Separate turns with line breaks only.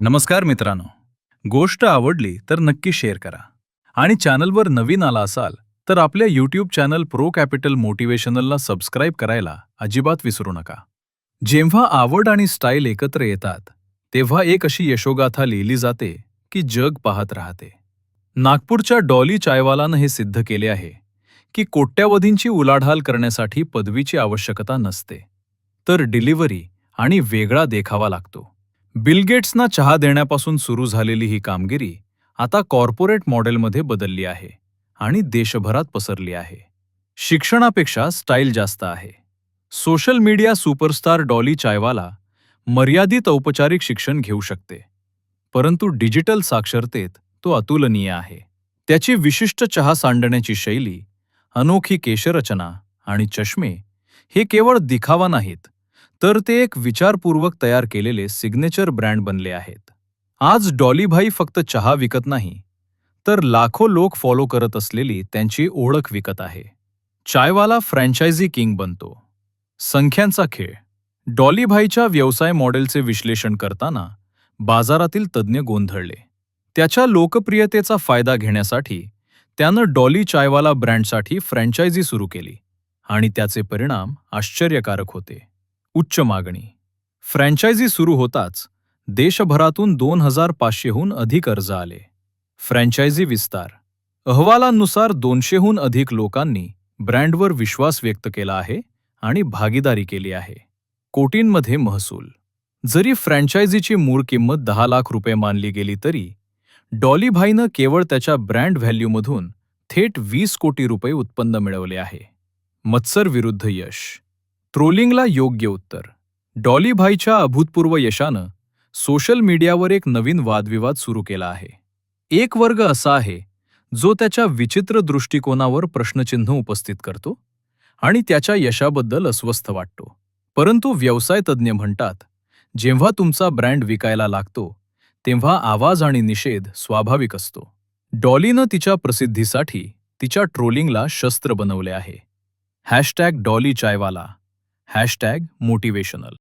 नमस्कार मित्रांनो. गोष्ट आवडली तर नक्की शेअर करा. आणि चॅनलवर नवीन आला असाल तर आपल्या यूट्यूब चॅनल प्रो कॅपिटल मोटिवेशनलला सबस्क्राईब करायला अजिबात विसरू नका. जेव्हा आवड आणि स्टाईल एकत्र येतात तेव्हा एक अशी यशोगाथा लिहिली जाते की जग पाहत राहते. नागपूरच्या डॉली चायवालानं हे सिद्ध केले आहे की कोट्यावधींची उलाढाल करण्यासाठी पदवीची आवश्यकता नसते. तर डिलिव्हरी आणि वेगळा देखावा लागतो. बिलगेट्सना चहा देण्यापासून सुरू झालेली ही कामगिरी आता कॉर्पोरेट मॉडेलमध्ये बदलली आहे आणि देशभरात पसरली आहे. शिक्षणापेक्षा स्टाईल जास्त आहे. Social media superstar Dolly Chaiwala मर्यादित औपचारिक शिक्षण घेऊ शकते. परंतु डिजिटल साक्षरतेत तो अतुलनीय आहे. त्याची विशिष्ट चहा सांडण्याची शैली अनोखी केशरचना आणि चष्मे हे केवळ दिखावा नाहीत तर ते एक विचारपूर्वक तयार केलेले सिग्नेचर ब्रँड बनले आहेत. आज डॉलीभाई फक्त चहा विकत नाही तर लाखो लोक फॉलो करत असलेली त्यांची ओळख विकत आहे. चायवाला फ्रँचायझी किंग बनतो. संख्यांचा खेळ. डॉलीभाईच्या व्यवसाय मॉडेलचे विश्लेषण करताना बाजारातील तज्ज्ञ गोंधळले. त्याच्या लोकप्रियतेचा फायदा घेण्यासाठी त्यानं डॉली चायवाला ब्रँडसाठी फ्रँचायझी सुरू केली आणि त्याचे परिणाम आश्चर्यकारक होते. उच्च मागणी. फ्रँचायझी सुरू होताच देशभरातून दोन हजार पाचशेहून अधिक अर्ज आले. फ्रँचायझी विस्तार. अहवालांनुसार दोनशेहून अधिक लोकांनी ब्रँडवर विश्वास व्यक्त केला आहे आणि भागीदारी केली आहे. कोटींमध्ये महसूल. जरी फ्रँचायझीची मूळ किंमत दहा लाख रुपये मानली गेली तरी डॉलीभाईनं केवळ त्याच्या ब्रँड व्हॅल्यूमधून थेट वीस कोटी रुपये उत्पन्न मिळवले आहे. मत्सर विरुद्ध यश. ट्रोलिंगला योग्य उत्तर. डॉलीभाईच्या अभूतपूर्व यशानं सोशल मीडियावर एक नवीन वादविवाद सुरू केला आहे. एक वर्ग असा आहे जो त्याच्या विचित्र दृष्टिकोनावर प्रश्नचिन्ह उपस्थित करतो आणि त्याच्या यशाबद्दल अस्वस्थ वाटतो. परंतु व्यवसायतज्ज्ञ म्हणतात जेव्हा तुमचा ब्रँड विकायला लागतो तेव्हा आवाज आणि निषेध स्वाभाविक असतो. डॉलीनं तिच्या प्रसिद्धीसाठी तिच्या ट्रोलिंगला शस्त्र बनवले आहे. Hashtag Dolly Chaiwala. Hashtag motivational